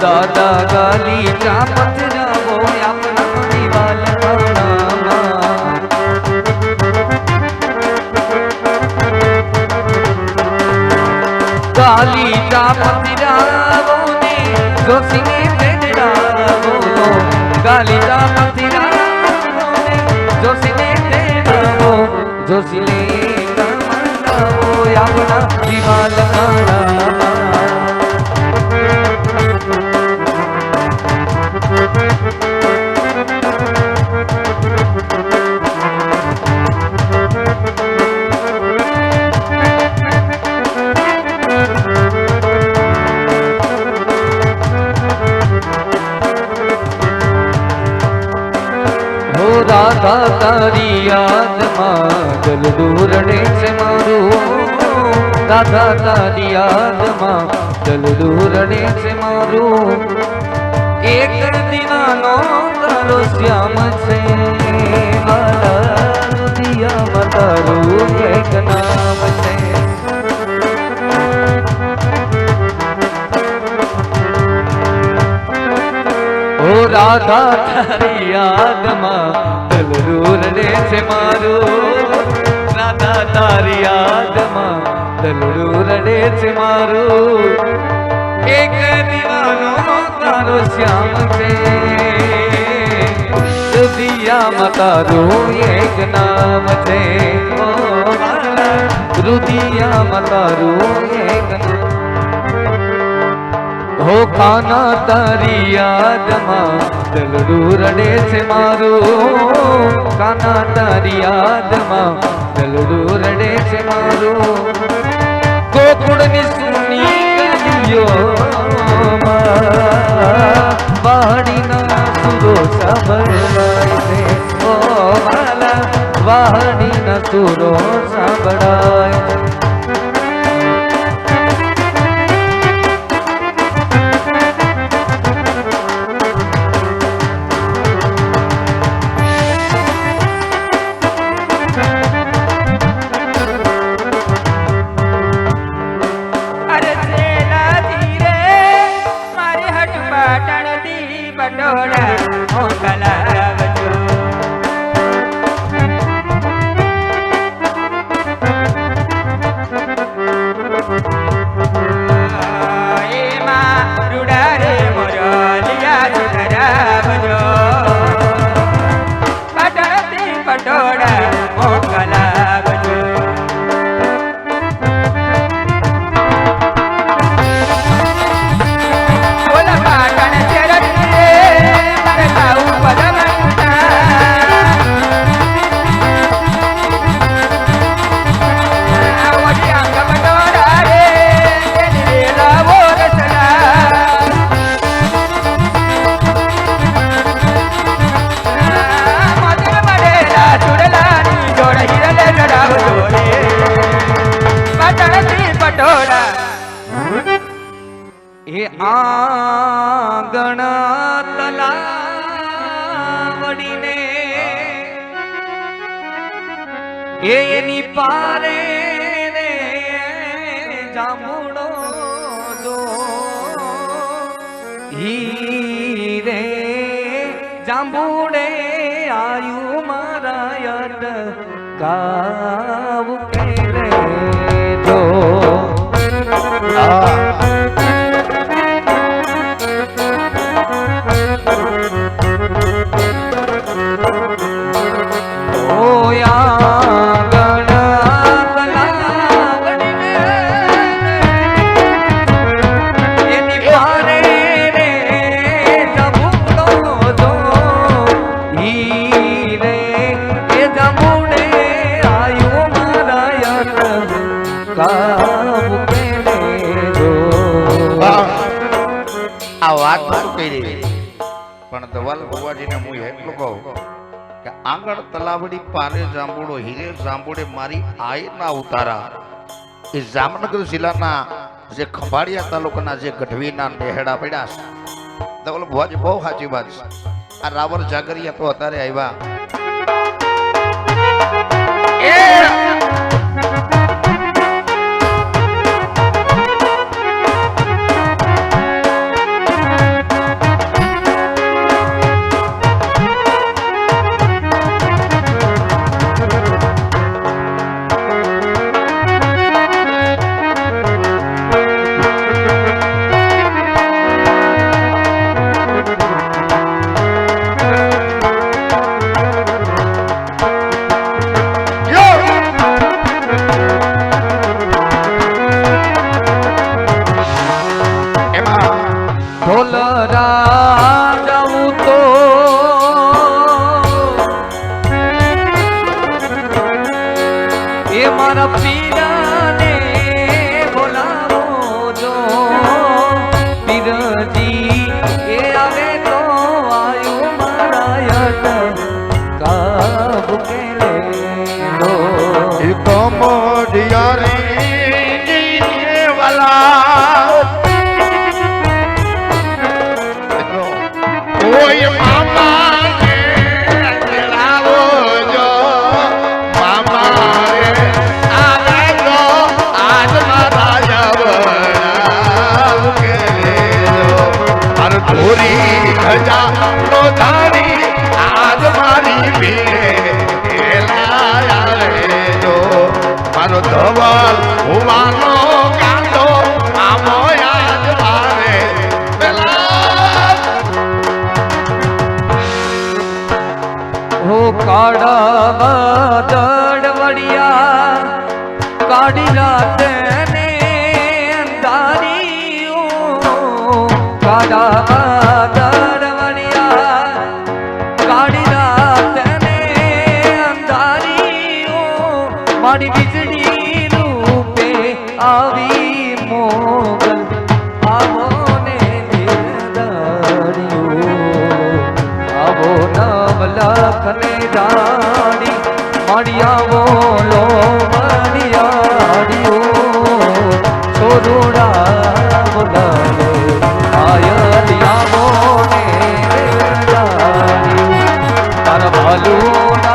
દાદા ગાલી ચા જાવો આપણા દિવાલ ગાલી કાલી જાવો ને જોશીને તેડાવો ગાલી ચા જાવો ને જોશીને તેડાવો જોશીને તમડાવો આપણા દિવાલ તારી યાદમાં દલ દૂરડે છે મારું દાદા તારી યાદમાં દલ દૂરડે છે મારું. એક દિનાનો તારો શ્યામ છે. મારા રુદિયામાં તારું એક નામ છે. રાધા તારી યાદમાં રે છે મારું. રાધા તારી યાદમાં દલડું રડે છે મારું. એક દીવાનો તારો શ્યામ છે. રુદિયામાં તારું એક નામ છે. રુદિયામાં તારું એક નામ. હો ખાના તારી યાદમાં દલડું રડે છે મારું કાના તારી યાદમાં દલડું રડે છે મારું ગોકુળની સુની એની પારે રે જામુણો જો. હીરે રે જાંબુડે આયુ મારા યટ કાવ કેલે જો. આ આ વાત તલાવડી પારે જાંબુડો, હીરે જાંબુડે મારી આયના ઉતારા. એ જામનગર જિલ્લાના જે ખંભાળિયા તાલુકાના જે ગઢવીના નેહડા પડ્યા છે. દવાલ ભુવાજી બહુ સાચી વાત છે. આ રાવણ જાગરિયા તો અત્યારે આવ્યા. દડવડિયા કાઢી રાતે ને અંધારી કાઢા દડવડિયા કાઢી રાતે ને અંધારી રૂપે આવી Aduna.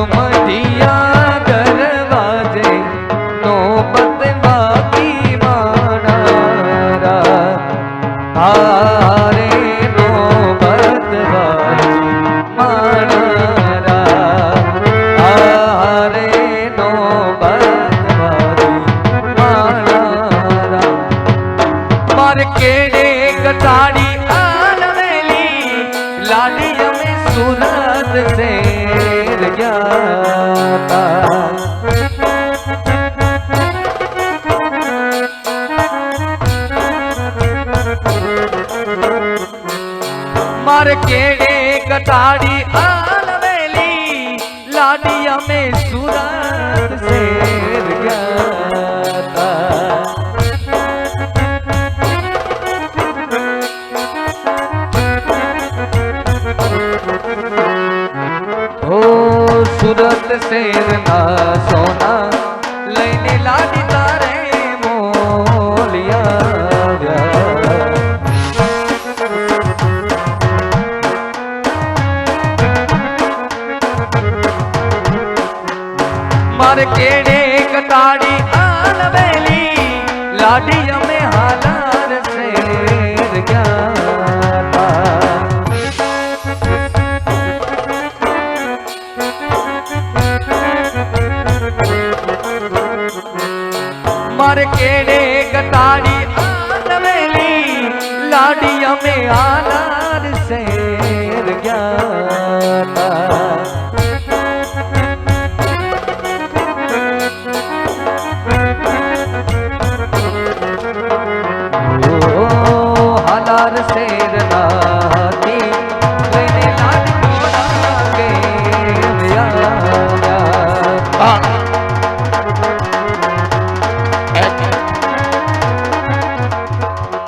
કમઢિયા દરવાજે નો બાકી માર કેડે કટાડી से